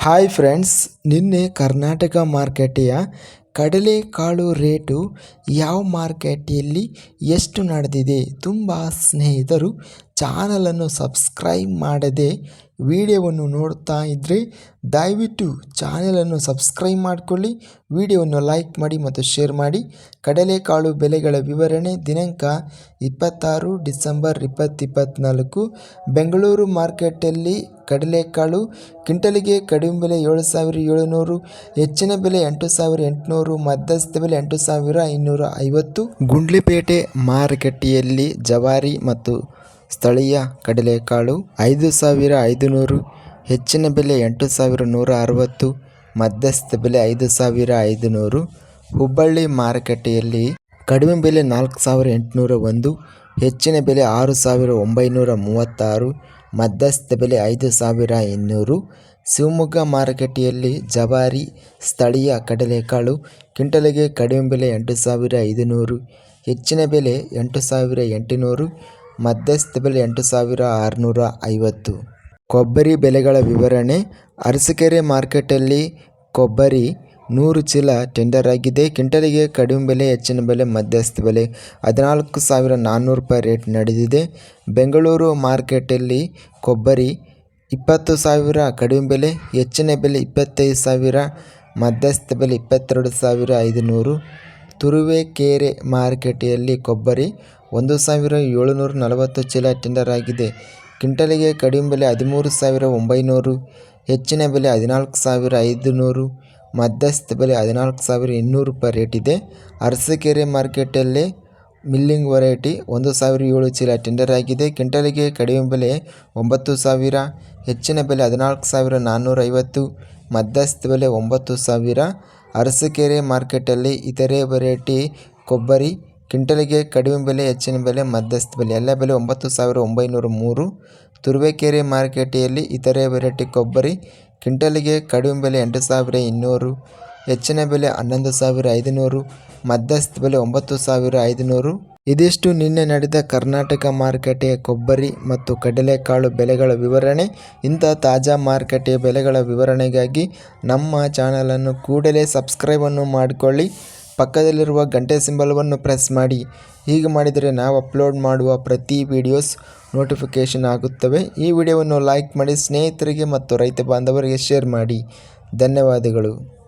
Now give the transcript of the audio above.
Hi friends ನಿನ್ನೆ ಕರ್ನಾಟಕ ಮಾರ್ಕೆಟೆಯ ಕಡಲೆಕಾಳು rate ಯಾವ ಮಾರ್ಕೆಟಲ್ಲಿ ಎಷ್ಟು ನಡೆದಿದೆ? ತುಂಬ ಸ್ನೇಹಿತರು ಚಾನಲನ್ನು ಸಬ್ಸ್ಕ್ರೈಬ್ ಮಾಡದೆ ವಿಡಿಯೋವನ್ನು ನೋಡ್ತಾ ಇದ್ದರೆ ದಯವಿಟ್ಟು ಚಾನೆಲನ್ನು ಸಬ್ಸ್ಕ್ರೈಬ್ ಮಾಡಿಕೊಳ್ಳಿ, ವಿಡಿಯೋವನ್ನು ಲೈಕ್ ಮಾಡಿ ಮತ್ತು ಶೇರ್ ಮಾಡಿ. ಕಡಲೆಕಾಳು ಬೆಲೆಗಳ ವಿವರಣೆ ದಿನಾಂಕ ಇಪ್ಪತ್ತಾರು ಡಿಸೆಂಬರ್ ಇಪ್ಪತ್ತಿಪ್ಪತ್ತ್ನಾಲ್ಕು ಬೆಂಗಳೂರು ಮಾರ್ಕೆಟಲ್ಲಿ ಕಡಲೆಕಾಳು ಕ್ವಿಂಟಲಿಗೆ ಕಡಿಮೆ ಬೆಲೆ ಏಳು ಸಾವಿರ ಏಳುನೂರು ಹೆಚ್ಚಿನ ಬೆಲೆ ಎಂಟು ಸಾವಿರ ಎಂಟುನೂರು ಮಧ್ಯಸ್ಥ ಬೆಲೆ ಎಂಟು ಸಾವಿರ ಐನೂರ ಐವತ್ತು ಗುಂಡ್ಲಿಪೇಟೆ ಮಾರುಕಟ್ಟೆಯಲ್ಲಿ ಜವಾರಿ ಮತ್ತು ಸ್ಥಳೀಯ ಕಡಲೆಕಾಳು ಐದು ಸಾವಿರ ಐದುನೂರು, ಹೆಚ್ಚಿನ ಬೆಲೆ ಎಂಟು ಸಾವಿರ ನೂರ ಅರವತ್ತು, ಮಧ್ಯಸ್ಥ ಬೆಲೆ ಐದು ಸಾವಿರ ಐದುನೂರು. ಹುಬ್ಬಳ್ಳಿ ಮಾರುಕಟ್ಟೆಯಲ್ಲಿ ಕಡಿಮೆ ಬೆಲೆ ನಾಲ್ಕು ಸಾವಿರ ಎಂಟುನೂರ ಒಂದು, ಹೆಚ್ಚಿನ ಬೆಲೆ ಆರು ಸಾವಿರ ಒಂಬೈನೂರ ಮೂವತ್ತಾರು, ಮಧ್ಯಸ್ಥ ಬೆಲೆ ಐದು ಸಾವಿರ ಇನ್ನೂರು. ಶಿವಮೊಗ್ಗ ಮಾರುಕಟ್ಟೆಯಲ್ಲಿ ಜವಾರಿ, ಸ್ಥಳೀಯ ಕಡಲೆಕಾಳು ಕ್ವಿಂಟಲಿಗೆ ಕಡಿಮೆ ಬೆಲೆ ಎಂಟು ಸಾವಿರ ಐದುನೂರು, ಹೆಚ್ಚಿನ ಬೆಲೆ ಎಂಟು ಸಾವಿರ ಎಂಟುನೂರು. ಮಧ್ಯಸ್ಥ ಬೆಲೆ ಎಂಟು ಸಾವಿರ ಆರುನೂರ ಐವತ್ತು. ಕೊಬ್ಬರಿ ಬೆಲೆಗಳ ವಿವರಣೆ. ಅರಸೀಕೆರೆ ಮಾರ್ಕೆಟಲ್ಲಿ ಕೊಬ್ಬರಿ ನೂರು ಚೀಲ ಟೆಂಡರ್ ಆಗಿದೆ. ಕ್ವಿಂಟಲಿಗೆ ಕಡಿಮೆ ಬೆಲೆ, ಹೆಚ್ಚಿನ ಬೆಲೆ, ಮಧ್ಯಸ್ಥ ಬೆಲೆ ಹದಿನಾಲ್ಕು ಸಾವಿರ ನಾನ್ನೂರು ರೂಪಾಯಿ ರೇಟ್ ನಡೆದಿದೆ. ಬೆಂಗಳೂರು ಮಾರ್ಕೆಟಲ್ಲಿ ಕೊಬ್ಬರಿ ಇಪ್ಪತ್ತು ಸಾವಿರ ಕಡಿಮೆ ಬೆಲೆ, ಹೆಚ್ಚಿನ ಬೆಲೆ ಇಪ್ಪತ್ತೈದು ಸಾವಿರ, ಮಧ್ಯಸ್ಥ ಬೆಲೆ ಇಪ್ಪತ್ತೆರಡು ಸಾವಿರ ಐದುನೂರು. ತುರುವೇಕೆರೆ ಮಾರುಕಟ್ಟೆಯಲ್ಲಿ ಕೊಬ್ಬರಿ ಒಂದು ಸಾವಿರ ಏಳುನೂರ ನಲವತ್ತು ಚೀಲ ಟೆಂಡರ್ ಆಗಿದೆ. ಕ್ವಿಂಟಲಿಗೆ ಕಡಿಮೆ ಬೆಲೆ ಹದಿಮೂರು ಸಾವಿರ ಒಂಬೈನೂರು, ಹೆಚ್ಚಿನ ಬೆಲೆ ಹದಿನಾಲ್ಕು ಸಾವಿರ ಐದುನೂರು, ಮಧ್ಯಸ್ಥ ಬೆಲೆ ಹದಿನಾಲ್ಕು ಸಾವಿರ ಇನ್ನೂರು ರೂಪಾಯಿ ರೇಟ್ ಇದೆ. ಅರಸೀಕೆರೆ ಮಾರ್ಕೆಟಲ್ಲಿ ಮಿಲ್ಲಿಂಗ್ ವೆರೈಟಿ ಒಂದು ಸಾವಿರ ಏಳು ಚೀಲ ಟೆಂಡರ್ ಆಗಿದೆ. ಕ್ವಿಂಟಲಿಗೆ ಕಡಿಮೆ ಬೆಲೆ ಒಂಬತ್ತು ಸಾವಿರ, ಹೆಚ್ಚಿನ ಬೆಲೆ ಹದಿನಾಲ್ಕು ಸಾವಿರ ನಾನ್ನೂರ ಐವತ್ತು ಮಧ್ಯಸ್ಥ ಬೆಲೆ ಒಂಬತ್ತು ಸಾವಿರ ಅರಸೀಕೆರೆ ಮಾರ್ಕೆಟಲ್ಲಿ ಇತರೆ ವೆರೈಟಿ ಕೊಬ್ಬರಿ ಕ್ವಿಂಟಲಿಗೆ ಕಡಿಮೆ ಬೆಲೆ, ಹೆಚ್ಚಿನ ಬೆಲೆ, ಮಧ್ಯಸ್ಥ ಬೆಲೆ. ಎಲ್ಲ ಬೆಲೆ ಒಂಬತ್ತು ಸಾವಿರ ಒಂಬೈನೂರ ಮೂರು. ತುರುವೇಕೆರೆ ಮಾರುಕಟ್ಟೆಯಲ್ಲಿ ಇತರೆ ವೆರೈಟಿ ಕೊಬ್ಬರಿ ಕ್ವಿಂಟಲಿಗೆ ಕಡಿಮೆ ಬೆಲೆ ಎಂಟು ಸಾವಿರ ಇನ್ನೂರು. ಹೆಚ್ಚಿನ ಬೆಲೆ ಹನ್ನೊಂದು ಸಾವಿರ ಐದುನೂರು. ಮಧ್ಯಸ್ಥ ಬೆಲೆ ಒಂಬತ್ತು ಸಾವಿರ ಐದುನೂರು. ಇದಿಷ್ಟು ನಿನ್ನೆ ನಡೆದ ಕರ್ನಾಟಕ ಮಾರುಕಟ್ಟೆಯ ಕೊಬ್ಬರಿ ಮತ್ತು ಕಡಲೆಕಾಳು ಬೆಲೆಗಳ ವಿವರಣೆ, ಇಂಥ ತಾಜಾ ಮಾರುಕಟ್ಟೆಯ ಬೆಲೆಗಳ ವಿವರಣೆಗಾಗಿ ನಮ್ಮ ಚಾನಲನ್ನು ಕೂಡಲೇ ಸಬ್ಸ್ಕ್ರೈಬನ್ನು ಮಾಡಿಕೊಳ್ಳಿ. ಪಕ್ಕದಲ್ಲಿರುವ ಗಂಟೆ ಸಿಂಬಲವನ್ನು ಪ್ರೆಸ್ ಮಾಡಿ. ಹೀಗೆ ಮಾಡಿದರೆ ನಾವು ಅಪ್ಲೋಡ್ ಮಾಡುವ ಪ್ರತಿ ವಿಡಿಯೋಸ್ ನೋಟಿಫಿಕೇಷನ್ ಆಗುತ್ತವೆ. ಈ ವಿಡಿಯೋವನ್ನು ಲೈಕ್ ಮಾಡಿ ಸ್ನೇಹಿತರಿಗೆ ಮತ್ತು ರೈತ ಬಾಂಧವರಿಗೆ ಶೇರ್ ಮಾಡಿ. ಧನ್ಯವಾದಗಳು.